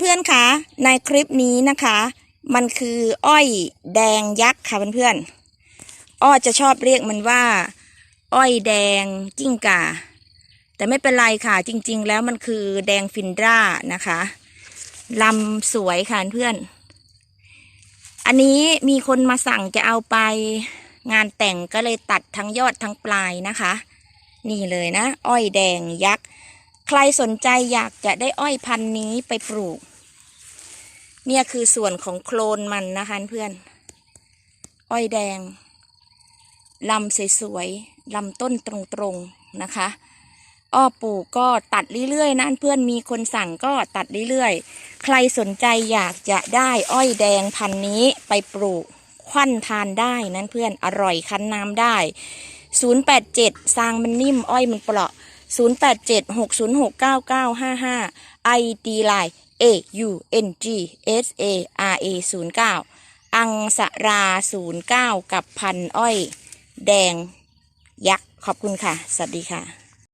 เพื่อนๆคะในคลิปนี้นะคะ มันคืออ้อยแดงยักษ์ค่ะเพื่อนๆอ้อจะชอบเรียกมันว่า อ้อยแดงจิ้งก่า แต่ไม่เป็นไรค่ะจริง ๆ แล้วมันคือแดงฟินดรานะคะลำสวยค่ะเพื่อน อันนี้มีคนมาสั่งจะเอาไปงานแต่งก็เลยตัดทั้งยอดทั้งปลายนะคะ นี่เลยนะ อ้อยแดงยักษ์ ใครสนใจอยากจะได้อ้อยพันธุ์นี้ไปปลูก เนี่ยคือส่วนของโคลนมันนะคะเพื่อน อ้อยแดงลำสวยๆลำต้นตรงๆนะคะ อ้อปลูกก็ตัดเรื่อยๆนะเพื่อนมีคนสั่งก็ตัดเรื่อยๆ ใครสนใจอยากจะได้อ้อยแดงพันธุ์นี้ไปปลูกควันทานได้นั่นเพื่อนอร่อยคั้นน้ำได้ 087 ซางมันนิ่มอ้อยมันเปราะ 0876069955 ID Line A U N G S A R A 09อังสรา 09 กับพันอ้อย แดงยักษ์ ขอบคุณค่ะ สวัสดีค่ะ